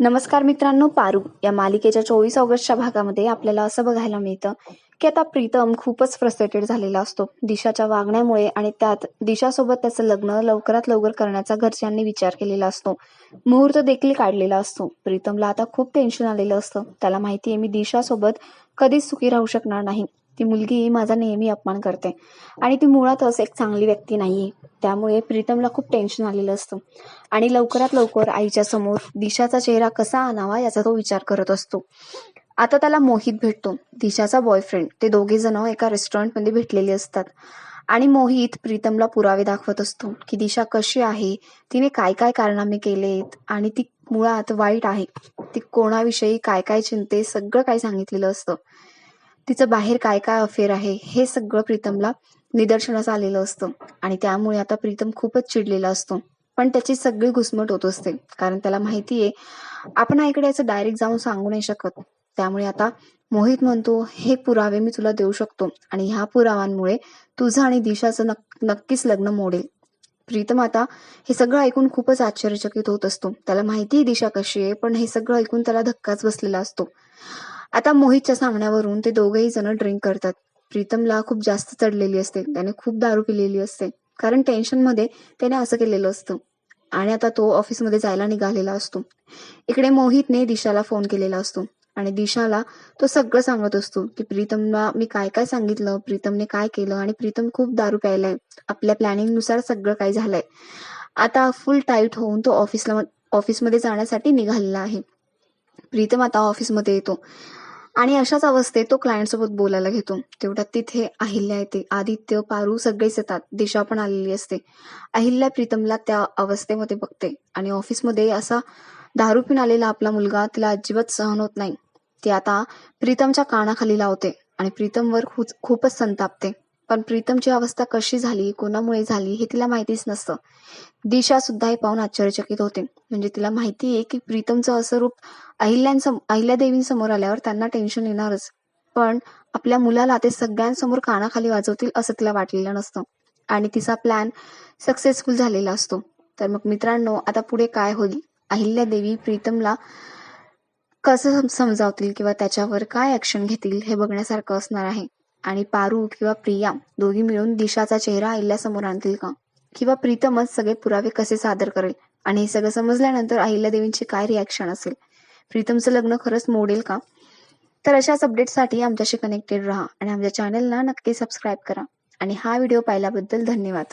नमस्कार मित्रांनो पारू या मालिकेच्या चोवीस ऑगस्टच्या भागामध्ये आपल्याला असं बघायला मिळतं की आता प्रीतम खूपच फ्रस्ट्रेटेड झालेला असतो. दिशाच्या वागण्यामुळे आणि त्यात दिशासोबत त्याचं लग्न लवकरात लवकर करण्याचा घरच्यांनी विचार केलेला असतो. मुहूर्त देखील काढलेला असतो. प्रीतमला आता खूप टेन्शन आलेलं असतं. त्याला माहिती आहे मी दिशासोबत कधीच सुखी राहू शकणार नाही. ती मुलगी माझा नेहमी अपमान करते. आणि ती मुळातच एक चांगली व्यक्ती नाहीये. त्यामुळे प्रीतमला खूप टेन्शन आलेलं असतं. आणि लवकरात लवकर आईच्या समोर दिशाचा चेहरा कसा आणावा याचा तो विचार करत असतो. आता त्याला मोहित भेटतो. दिशाचा बॉयफ्रेंड ते दोघे जण एका रेस्टॉरंटमध्ये भेटलेले असतात. आणि मोहित प्रीतमला पुरावे दाखवत असतो की दिशा कशी आहे तिने काय काय कारनामे केलेत आणि ती मुळात वाईट आहे. ती कोणाविषयी काय काय चिंते सगळं काय सांगितलेलं असतं. तिचं बाहेर काय काय अफेअर आहे हे सगळं प्रीतमला निदर्शनास आलेलं असतं. आणि त्यामुळे आता प्रीतम खूपच चिडलेला असतो. पण त्याची सगळी घुसमट होत असते. कारण त्याला माहितीये आपण आईकडे याचं डायरेक्ट जाऊन सांगू नाही शकत. त्यामुळे आता मोहित म्हणतो हे पुरावे मी तुला देऊ शकतो. आणि ह्या पुराव्यांमुळे तुझं आणि दिशाचं नक्कीच लग्न मोडेल. प्रीतम आता हे सगळं ऐकून खूपच आश्चर्यचकित होत असतो. त्याला माहिती दिशा कशी आहे पण हे सगळं ऐकून त्याला धक्काच बसलेला असतो. आता मोहितच्या सांगण्यावरून ते दोघेही जण ड्रिंक करतात. प्रीतमला खूप जास्त चढलेली असते. त्याने खूप दारू पिलेली असते. कारण टेन्शनमध्ये त्याने असं केलेलं असतं. आणि आता तो ऑफिसमध्ये जायला निघालेला असतो. इकडे मोहितने दिशाला फोन केलेला असतो. आणि दिशाला तो सगळं सांगत असतो की प्रीतमला मी काय काय सांगितलं? प्रीतमने काय केलं? आणि प्रीतम खूप दारू प्यायलाय. आपल्या प्लॅनिंगनुसार सगळं काय झालंय. आता फुल टाईट होऊन तो ऑफिसला ऑफिसमध्ये जाण्यासाठी निघालेला आहे. प्रीतम आता ऑफिसमध्ये येतो. आणि अशाच अवस्थेत तो क्लायंट सोबत बोलायला घेतो. तेवढ्यात तिथे अहिल्या येते. आदित्य पारू सगळेच येतात. दिशा पण आलेली असते. अहिल्या प्रीतमला त्या अवस्थेमध्ये बघते. आणि ऑफिसमध्ये असा दारू पिऊन आलेला आपला मुलगा तिला अजिबात सहन होत नाही. ती आता प्रीतमच्या कानाखाली लावते आणि प्रीतमवर खूपच संतापते. पण प्रीतमची अवस्था कशी झाली कोणामुळे झाली हे तिला माहितीच नसतं. दिशा सुद्धा हे पाहून आश्चर्यचकित होते. म्हणजे तिला माहिती आहे की प्रीतमचं असं रूप अहिल्यासम अहिल्यादेवींसमोर आल्यावर त्यांना टेन्शन येणारच. पण आपल्या मुलाला ते सगळ्यांसमोर कानाखाली वाजवतील असं तिला वाटलेलं नसतं. आणि तिचा प्लॅन सक्सेसफुल झालेला असतो. तर मग मित्रांनो आता पुढे काय होईल? अहिल्यादेवी प्रीतमला कसं समजावतील किंवा त्याच्यावर काय ऍक्शन घेतील हे बघण्यासारखं असणार आहे. आणि पारू किंवा प्रिया दोघी मिळून दिशाचा चेहरा अहिल्यासमोर आणतील का? किंवा प्रीतमच सगळे पुरावे कसे सादर करेल? आणि हे सगळं समजल्यानंतर अहिल्यादेवींची काय रिॲक्शन असेल? प्रीतमचं लग्न खरंच मोडेल का? तर अशाच अपडेटसाठी आमच्याशी कनेक्टेड राहा आणि आमच्या चॅनलला नक्की सबस्क्राईब करा. आणि हा व्हिडिओ पाहिल्याबद्दल धन्यवाद.